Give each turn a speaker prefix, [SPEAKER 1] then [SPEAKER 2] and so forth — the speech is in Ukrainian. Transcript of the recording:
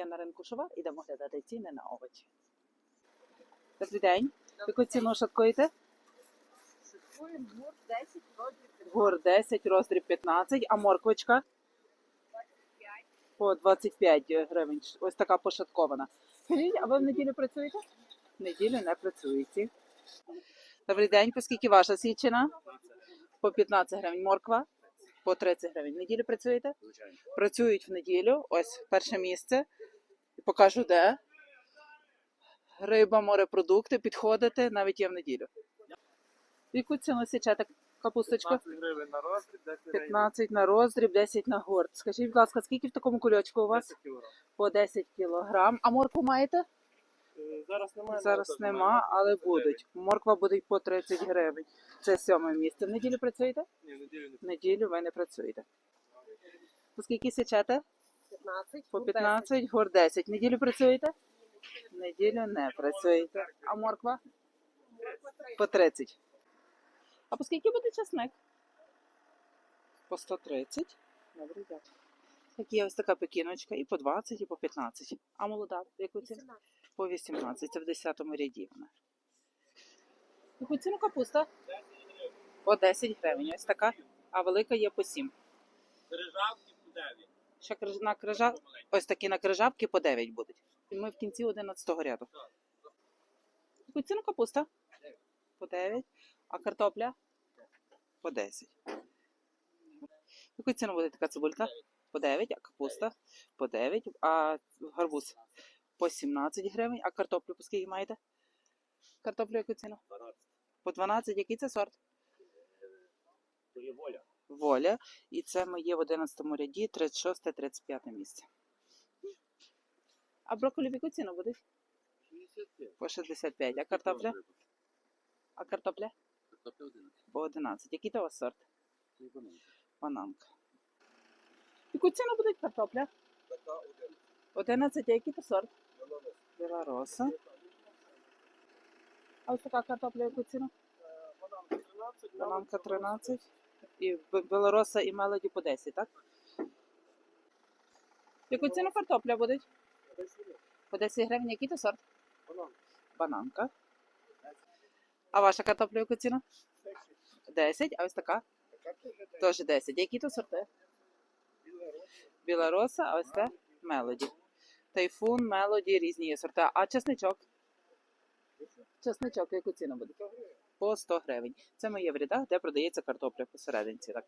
[SPEAKER 1] Я на ринку Шова, ідемо глядати ціни на овочі. Добрий день. Яку ціну шаткуєте?
[SPEAKER 2] Шикуємо гурт 10 років
[SPEAKER 1] Гур 10, роздріб 15, а морквочка
[SPEAKER 2] 25.
[SPEAKER 1] по 25 гривень. Ось така пошаткована. Скажіть, а ви в неділю працюєте? В неділю не працюєте. Добрий день, по скільки ваша січина? По 15 гривень. Морква? По 30 гривень. В неділю працюєте?
[SPEAKER 3] Звичайно.
[SPEAKER 1] Працюють в неділю. Ось перше місце. Покажу де. Риба, морепродукти, підходите, навіть є в неділю. В Яку ціну січете капусточка?
[SPEAKER 3] 15 гривень на роздріб, 10 гривень
[SPEAKER 1] 15 на роздріб, 10 на горд. Скажіть, будь ласка, скільки в такому кульочку у вас?
[SPEAKER 3] 10 кілограм.
[SPEAKER 1] По 10 кілограм. А моркву маєте?
[SPEAKER 3] Зараз немає.
[SPEAKER 1] Зараз нема, але будуть. Морква буде по 30 гривень. Це сьоме місце. В неділю працюєте?
[SPEAKER 3] Ні, в неділю не
[SPEAKER 1] В неділю ви не працюєте. По скільки січете?
[SPEAKER 2] 15.
[SPEAKER 1] По 15, гор 10. В неділю працюєте? В неділю не працюєте. А морква? По 30. А по скільки буде часник? По 130. Добре, дякую. Так є ось така пекіночка і по 20, і по 15. А молода, яку ціну?
[SPEAKER 2] 18.
[SPEAKER 1] По 18, це в 10 ряді вона. Яку ціну капуста? По 10 гривень. Ось така. А велика є по 7.
[SPEAKER 3] Бережавки по 9.
[SPEAKER 1] Ще криж- на крижа... Ось такі на крижавки по 9 будуть. І ми в кінці 11 ряду. Яку ціну капуста? По 9. А картопля? По 10. Яку ціну буде така цибулька? По 9, а капуста? По 9. А гарбуз? По 17 гривень. А картоплю по скільки маєте? Картоплю яку ціну?
[SPEAKER 3] 12.
[SPEAKER 1] По 12. Який це сорт?
[SPEAKER 3] То є воля.
[SPEAKER 1] Воля. І це ми є в 11 ряді, 36-35 місце. А брокколі в яку ціну буде?
[SPEAKER 3] 65.
[SPEAKER 1] По 65. А картопля? А картопля?
[SPEAKER 3] Картопля 11.
[SPEAKER 1] По 11. Який то у вас сорт?
[SPEAKER 3] Це економіка.
[SPEAKER 1] Бананка. Яку ціну буде картопля?
[SPEAKER 3] Така 11.
[SPEAKER 1] 11. А який то сорт?
[SPEAKER 3] Вона
[SPEAKER 1] Білороса. А ось така картопля яку ціну?
[SPEAKER 3] Бананка 13.
[SPEAKER 1] Бананка 13. І білороса і мелоді по 10, так? Яку ціну картопля буде? По 10 гривень. Який то сорт?
[SPEAKER 3] Бананка.
[SPEAKER 1] Бананка. А ваша картопля яку ціну? 10, а ось така? Теж 10. Які то сорти? Білороса, а ось це мелоді. Тайфун, мелоді, різні є сорти. А чесничок? Чесничок, яку ціну буде? По 100 гривень. Це моє в рядах, де продається картопля посерединці. Так.